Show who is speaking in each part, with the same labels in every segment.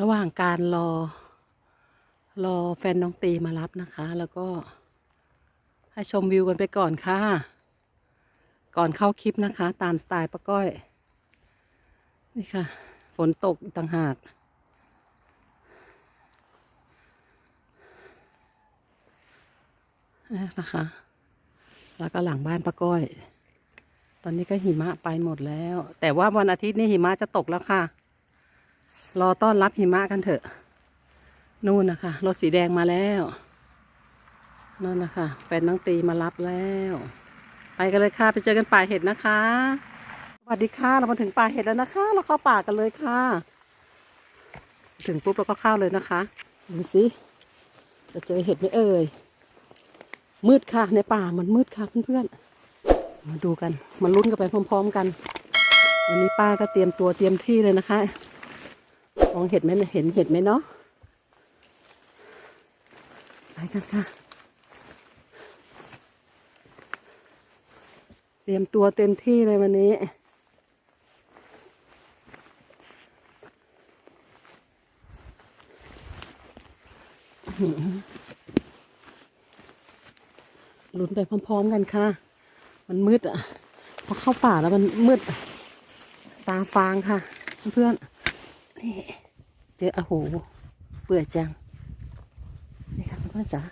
Speaker 1: ระหว่างการรอ รอแฟนน้องตีมารับนะคะ แล้วก็ให้ชมวิวกันไปก่อนค่ะ ก่อนเข้าคลิปนะคะ ตามสไตล์ป้าก้อย นี่ค่ะ ฝนตกต่างหาก นะคะ แล้วก็หลังบ้านป้าก้อย ตอนนี้ก็หิมะไปหมดแล้ว แต่ว่าวันอาทิตย์นี้หิมะจะตกแล้วค่ะ รอต้อนรับหิมะกันเถอะ นู่นนะคะรถสีแดงมาแล้ว นั่นนะคะแฟนน้องตีมารับแล้ว ไปกันเลยค่ะ ไปเจอกันป่าเห็ดนะคะ สวัสดีค่ะ เรามาถึงป่าเห็ดแล้วนะคะ เราเข้าป่ากันเลยค่ะ ถึงปุ๊บเราก็เข้าเลยนะคะดูสิจะเจอเห็ดไหมเอ่ย มืดค่ะในป่ามันมืดค่ะเพื่อนๆ มาดูกันมาลุ้นกันไปพร้อม ๆ กัน วันนี้ป้าก็เตรียมตัวเตรียมที่เลยนะคะ มองเห็ดไหมเห็นเห็ดไหมเนาะไปกันค่ะ เตรียมตัวเต็มที่เลยวันนี้ลุ้นไปพร้อม ๆ กันค่ะ มันมืดอะ พอเข้าป่าแล้วมันมืด ตาฟางค่ะ เพื่อนๆ นี่เจอโอ้โหเปื่อยจัง นี่ค่ะเพื่อนจ๋า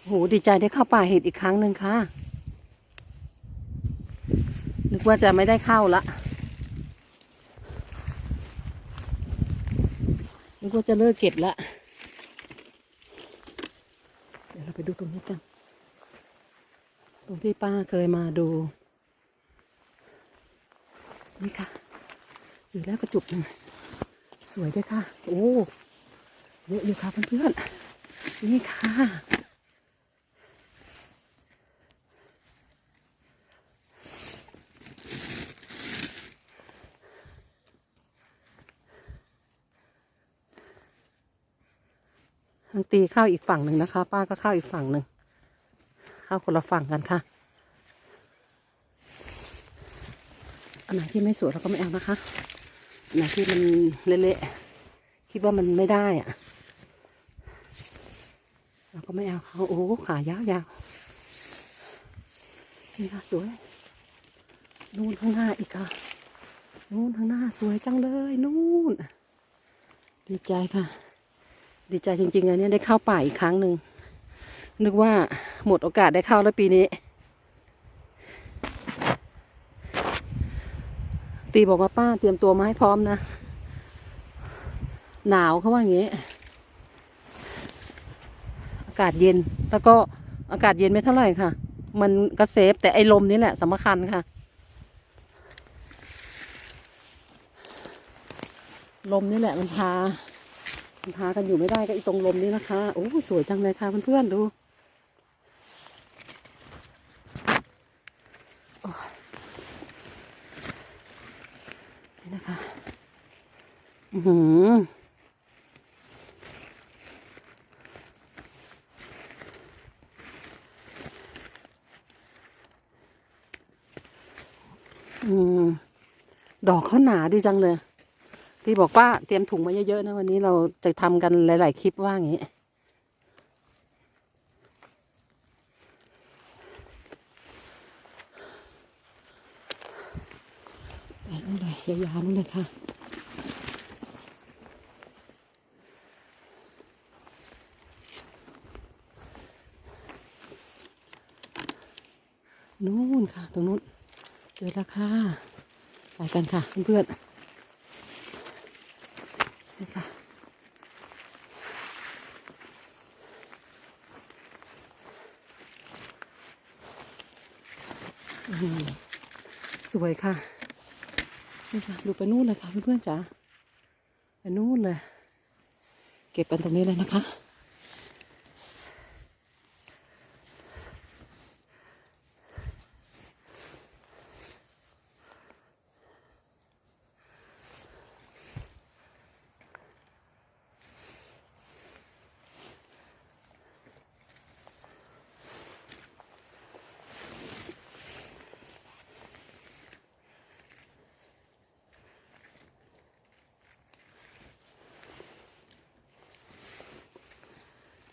Speaker 1: โอ้โหดีใจได้เข้าป่าเห็ดอีกครั้งหนึ่งค่ะ นึกว่าจะไม่ได้เข้าละ นึกว่าจะเลิกเก็บละ เดี๋ยวเราไปดูตรงนี้กัน ตรง ที่ป้าเคยมาดู นี่ค่ะเจอแล้วกระจุกหนึ่งสวยด้วยค่ะ โอ้เยอะอยู่ค่ะเพื่อนๆนี่ค่ะ ตีเข้าอีกฝั่งหนึ่งนะคะ ป้าก็เข้าอีกฝั่งหนึ่งเข้าคนละฝั่งกันค่ะ อัน ไหนที่ไม่สวยเราก็ไม่เอานะคะไหนที่มันเละๆคิดว่ามันไม่ได้อะเราก็ไม่เอาเขาโอ้ขายาวๆนี่ค่ะสวย นู่นข้างหน้าอีกค่ะ นู่นข้างหน้าสวยจังเลยนู่น ดีใจค่ะ ดีใจจริงๆอันนี้ได้เข้าป่าอีกครั้งหนึ่งนึกว่าหมดโอกาสได้เข้าแล้วปีนี้ ตีบอกว่าป้าเตรียมตัวมาให้พร้อมนะ หนาวเขาว่าอย่างนี้ อากาศเย็น แล้วก็อากาศเย็นไม่เท่าไหร่ค่ะ มันก็เซฟแต่ไอ้ลมนี่แหละสำคัญค่ะ ลมนี่แหละมันพามันพากันอยู่ไม่ได้ก็อีตรงลมนี้นะคะ โอ้สวยจังเลยค่ะเพื่อนๆดูโอ้ยนี่นะคะ อือหืออืม ดอกเขาหนาดีจังเลย ที่บอกว่าเตรียมถุงมาเยอะๆนะวันนี้เราจะทำกันหลาย ๆ คลิปว่าอย่างนี้นู่นเลยยาวๆนู่นเลยค่ะ นู่นค่ะ ตรงนู้นเจอแล้วค่ะ ไปกันค่ะเพื่อนๆนี่ค่ะอื้อหือสวยค่ะนี่ค่ะดูไปนู่นเลยค่ะเพื่อนๆจ๋าไปนู่นเลย เก็บกันตรงนี้เลยนะคะ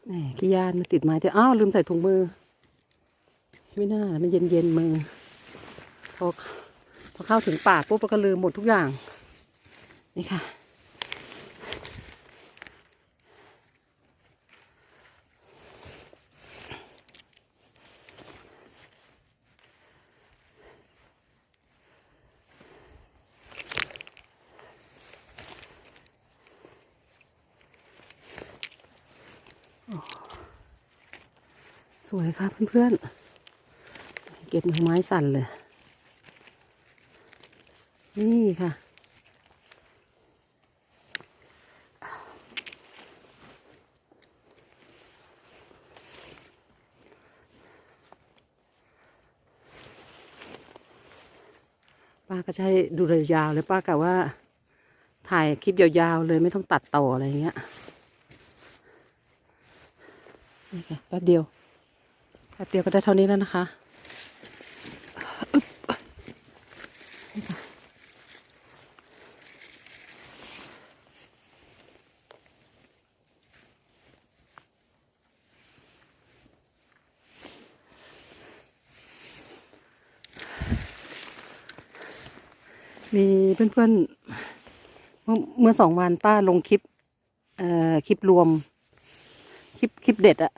Speaker 1: แหมขี้ยานมันติดไม้แต่อ้าวลืมใส่ถุงมือ ไม่น่ามันเย็นเย็นมือพอพอเข้าถึงป่าปุ๊บเราก็ลืมหมดทุกอย่าง นี่ค่ะ สวยค่ะเพื่อนๆ เก็บไม้สั่นเลย นี่ค่ะ ป้าก็ให้ดูเลยยาวเลยป้ากะว่า ถ่ายคลิปยาวๆเลยไม่ต้องตัดต่ออะไรอย่างเงี้ยนี่ค่ะแป๊บเดียว แป๊บเดียวก็ได้เท่านี้แล้วนะคะมีเพื่อนๆเมื่อเมื่อสองวันป้าลงคลิป เอ่อ คลิปรวม คลิป คลิปเด็ดอะ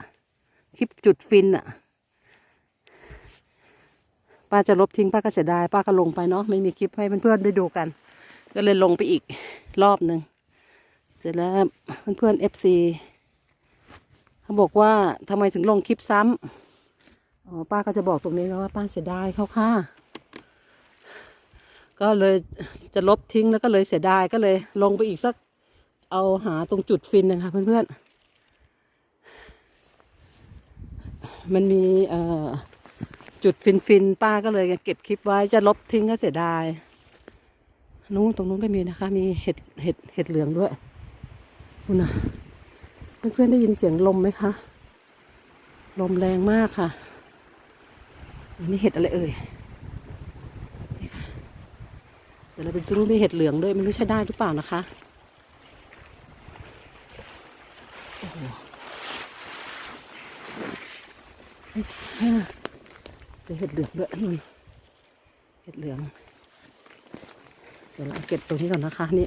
Speaker 1: คลิปจุดฟินอะ ป้าจะลบทิ้งป้าก็เสียดายป้าก็ลงไปเนาะไม่มีคลิปให้เพื่อนๆได้ดูกัน ก็เลยลงไปอีกรอบหนึ่งเสร็จแล้วเพื่อนๆเอฟซีเขาบอกว่าทำไมถึงลงคลิปซ้ำอ๋อป้าก็จะบอกตรงนี้นะว่าป้าเสียดายเขาค่ะ ก็เลยจะลบทิ้งแล้วก็เลยเสียดายก็เลยลงไปอีกสัก เอาหาตรงจุดฟินนะคะเพื่อนๆมันมีเอ่อ จุดฟินฟินๆป้าก็เลยเก็บคลิปไว้จะลบทิ้งก็เสียดาย นู้นตรงนู้นก็มีนะคะ มีเห็ดเห็ดเห็ดเหลืองด้วยคุณนะเพื่อนๆได้ยินเสียงลมไหมคะ ลมแรงมากค่ะอันนี้เห็ดอะไรเอ่ยเดี๋ยวเราไปดูมีเห็ดเหลืองด้วยไม่รู้ใช้ได้หรือเปล่านะคะโอ้โหอ่าเจะเห็ดเหลืองด้วยนู่นเห็ดเหลือง เดี๋ยวเราเก็บตัวนี้ก่อนนะคะนี่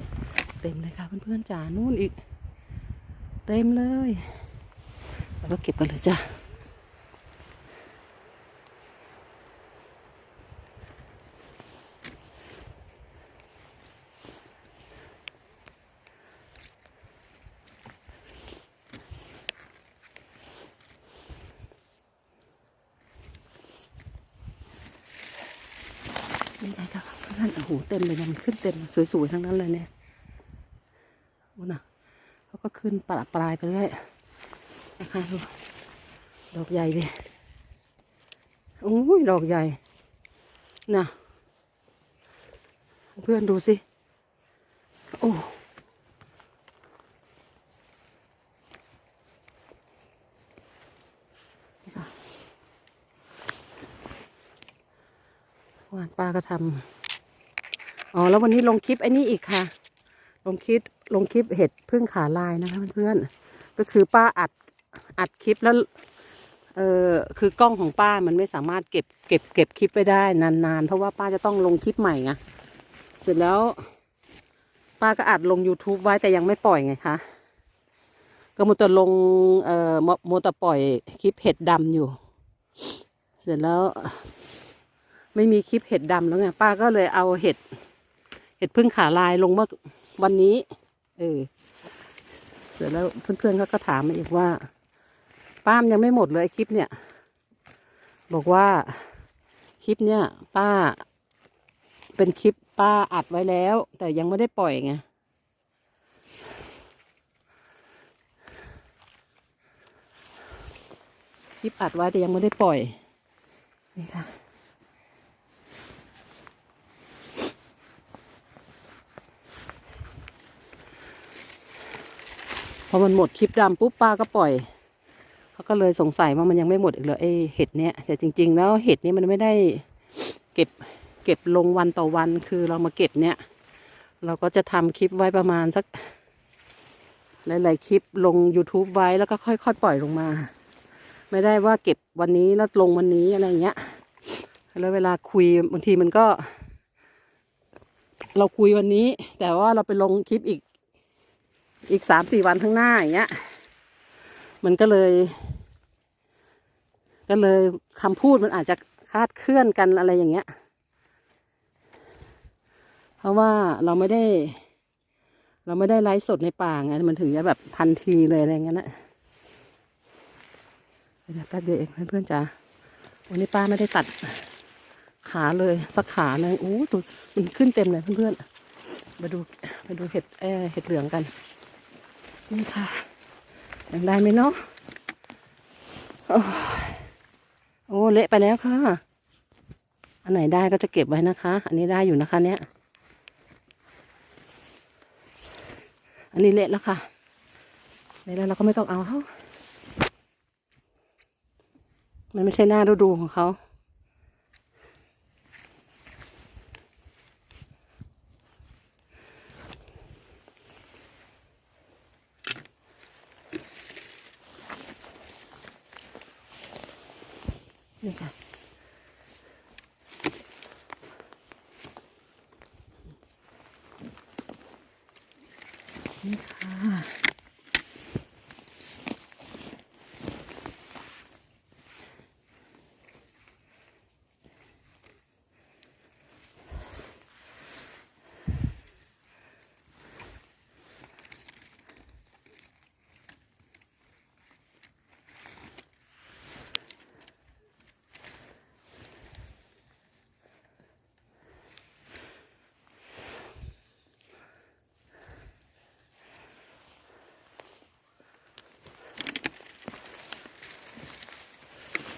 Speaker 1: เต็มเลยค่ะเพื่อนๆจ๋านู่นอีก เต็มเลย แล้วก็เก็บกันเลยจ้ะนี่ไงค่ะเพื่อนโอ้โห เต็มเลยยังขึ้นเต็มสวยๆทั้งนั้นเลยเนี่ยโอ้น่ะเขาก็ขึ้นปลาปลายไปเรื่อยนะคะดูดอกใหญ่เลยโอ้ยดอกใหญ่น่ะเพื่อนดูสิโอ้นี่ค่ะวานป้าก็ทำ อ๋อ แล้ววันนี้ลงคลิปไอ้นี่อีกค่ะ ลงคลิปลงคลิปเห็ดพึ่งขาลายนะคะเพื่อนๆก็คือป้าอัดอัดคลิปแล้วเออคือกล้องของป้ามันไม่สามารถเก็บเก็บเก็บคลิปไว้ได้นานๆ เพราะว่าป้าจะต้องลงคลิปใหม่ไงเสร็จแล้ว ป้าก็อัดลง YouTube ไว้แต่ยังไม่ปล่อยไงคะก็มัวแต่ลงเอ่อมัวแต่ปล่อยคลิปเห็ดดำอยู่ เสร็จแล้ว ไม่มีคลิปเห็ดดำแล้วไงป้าก็เลยเอาเห็ด เห็ดพึ่งขาลายลงเมื่อวันนี้ เออ เสร็จแล้วเพื่อนๆเขาก็ถามมาอีกว่า ป้ามยังไม่หมดเลยคลิปเนี่ย บอกว่าคลิปเนี่ย ป้า เป็นคลิปป้าอัดไว้แล้ว แต่ยังไม่ได้ปล่อยไงคลิปอัดไว้แต่ยังไม่ได้ปล่อย นี่ค่ะ พอมันหมดคลิปดำปุ๊บป้าก็ปล่อย เขาก็เลยสงสัยว่ามันยังไม่หมดอีกเลยไอเห็ดเนี้ยแต่จริง ๆ แล้วเห็ดนี้มันไม่ได้เก็บเก็บลงวันต่อวันคือเรามาเก็บเนี้ยเราก็จะทำคลิปไว้ประมาณสัก หลาย ๆ คลิปลง YouTube ไว้แล้วก็ค่อย ๆ ปล่อยลงมา ไม่ได้ว่าเก็บวันนี้แล้วลงวันนี้อะไรเงี้ยแล้วเวลาคุยบางทีมันก็ เราคุยวันนี้ แต่ว่าเราไปลงคลิปอีก อีกสามสี่วันข้างหน้าอย่างเงี้ย มันก็เลย ก็เลยคำพูดมันอาจจะคลาดเคลื่อนกันอะไรอย่างเงี้ย เพราะว่าเราไม่ได้ เราไม่ได้ไลฟ์สดในป่าไงมันถึงจะแบบทันทีเลยอะไรเงี้ยนะเดี๋ยวแป๊บเดียวเองเพื่อนๆจ๋าวันนี้ป้าไม่ได้ตัดขาเลยสักขาหนึงโอ้ตัวมันขึ้นเต็มเลยเพื่อนๆมาดูมาดูเห็ดเออเห็ดเหลืองกัน นี่ค่ะยังได้ไหมเนาะโอ้เละไปแล้วค่ะ อันไหนได้ก็จะเก็บไว้นะคะ อันนี้ได้อยู่นะคะ เนี่ยอันนี้เละแล้วค่ะเละแล้วเราก็ไม่ต้องเอาเขามันไม่ใช่หน้าฤดูของเขา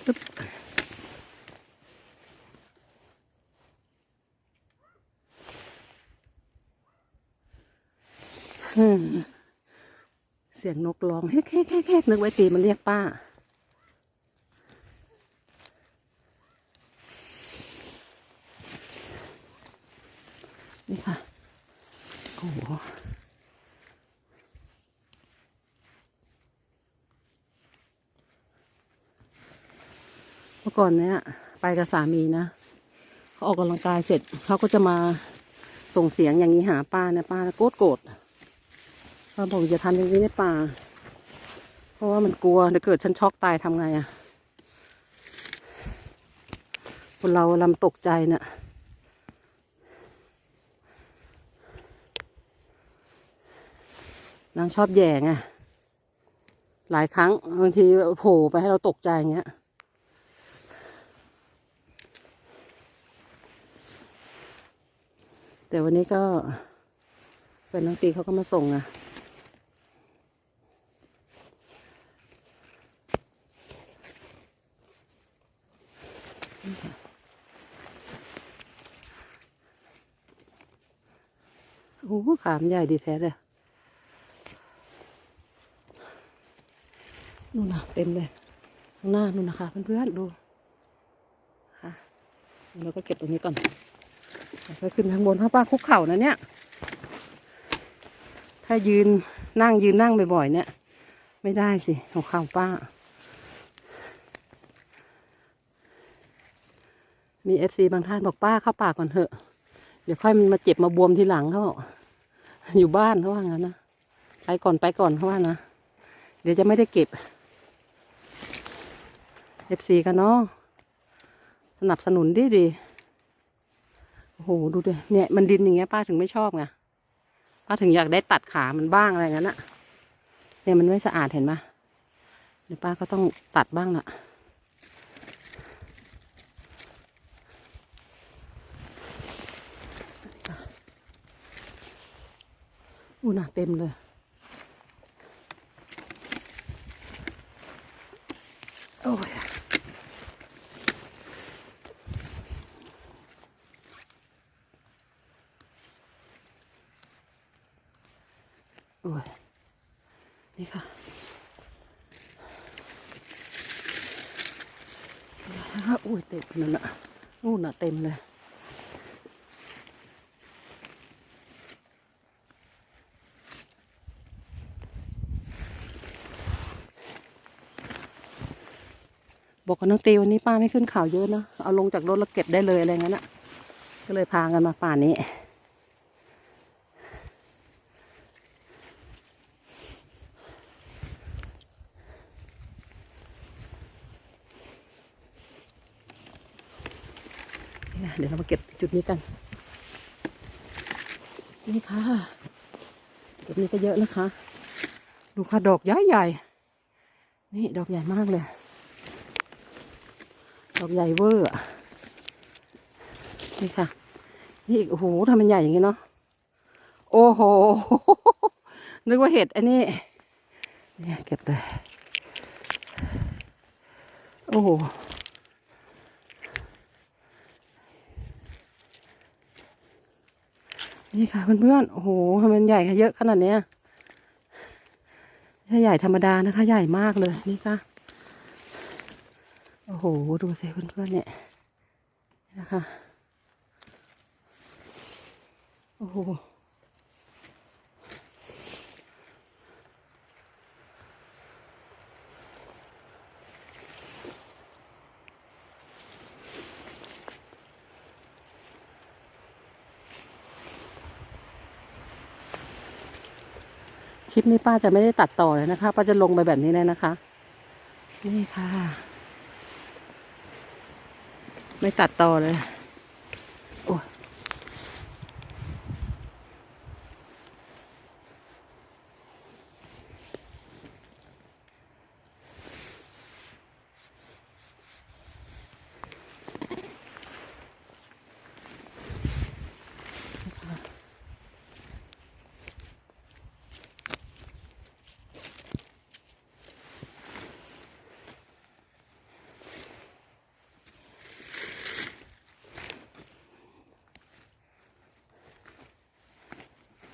Speaker 1: เสียงนกร้องแฮกแฮกแฮกแฮกนึกไว้ตีมันเรียกป้า นี่ค่ะ โอ้โห เมื่อก่อนเนี้ยไปกับสามีนะเขาออกกำลังกายเสร็จเขาก็จะมาส่งเสียงอย่างนี้หาป้านี่ยป้าโกรธโกรธป้าบอกอย่าทำอย่างนี้ในป่า เพราะว่ามันกลัวเดี๋ยวเกิดฉันช็อกตายทำไงอะคนเราลำตกใจเนะ่ะนางชอบแย่ไงหลายครั้งบางทีโผล่ไปให้เราตกใจอย่างเงี้ย แต่วันนี้ก็เป็นน้องตีเขาก็มาส่งอะโอ้โหขามใหญ่ดีแท้เลยนู่นนะเต็มเลยข้างหน้านู่นนะคะเพื่อนๆดูค่ะเราก็เก็บตรงนี้ก่อน แล้วก็ขึ้นข้างบนข้าป้าคุกเข่านะเนี่ย ถ้ายืนนั่งยืนนั่งบ่อยๆเนี่ย ไม่ได้สิหัวเข่าป้า มีเอฟซีบางท่านบอกป้าเข้าป่าก่อนเถอะ เดี๋ยวค่อยมันมาเจ็บมาบวมทีหลังเขาบอกอยู่บ้านเขาว่างั้นนะไปก่อนไปก่อนเขาว่านะเดี๋ยวจะไม่ได้เก็บเอฟซีกันเนาะสนับสนุนดีดี โอ้โหดูดิเนี่ยมันดินอย่างเงี้ยป้าถึงไม่ชอบไงป้าถึงอยากได้ตัดขามันบ้างอะไรงั้นอะเนี่ยมันไม่สะอาดเห็นไหมเดี๋ยวป้าก็ต้องตัดบ้างละอู้หนักเต็มเลย โอ้ย อุ้ยเต็มนั่นอะนู่นอะเต็มเลย บอกกับน้องตีวันนี้ป้าไม่ขึ้นข่าวเยอะนะ เอาลงจากรถแล้วเก็บได้เลยอะไรงั้นอะก็เลยพากันมาป่านนี้ จุดนี้กัน นี่ค่ะ จุดนี้ก็เยอะนะคะ ดูค่ะดอกใหญ่ใหญ่ นี่ดอกใหญ่มากเลย ดอกใหญ่เวอร์อะนี่ค่ะ นี่โอ้โหทำมันใหญ่อย่างงี้เนาะ โอ้โห นึกว่าเห็ดอันนี้ เนี่ยเก็บเลย โอ้โห นี่ค่ะเพื่อนๆ โอ้โหมันใหญ่เยอะขนาดเนี้ยไม่ใหญ่ธรรมดานะคะ ใหญ่มากเลยนี่ค่ะ โอ้โห ดูสิเพื่อนๆเนี่ยนี่นะคะ โอ้โห คลิปนี้ป้าจะไม่ได้ตัดต่อเลยนะคะ ป้าจะลงไปแบบนี้เลยนะคะ นี่ค่ะ ไม่ตัดต่อเลย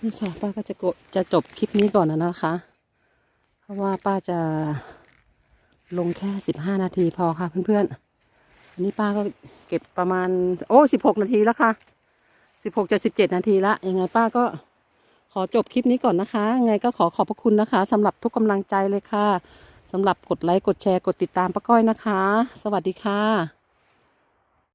Speaker 1: นี่ค่ะ ป้าก็จะกจะจบคลิปนี้ก่อนนะนะคะ เพราะว่าป้าจะลงแค่สิบห้านาทีพอค่ะเพื่อนๆ อันนี้ป้าก็เก็บประมาณ โอ้สิบหกนาทีแล้วค่ะสิบหกจะสิบเจ็ดนาทีละยังไงป้าก็ขอจบคลิปนี้ก่อนนะคะยังไงก็ขอขอบพระคุณนะคะสำหรับทุกกำลังใจเลยค่ะสำหรับกดไลค์กดแชร์กดติดตามป้าก้อยนะคะ สวัสดีค่ะ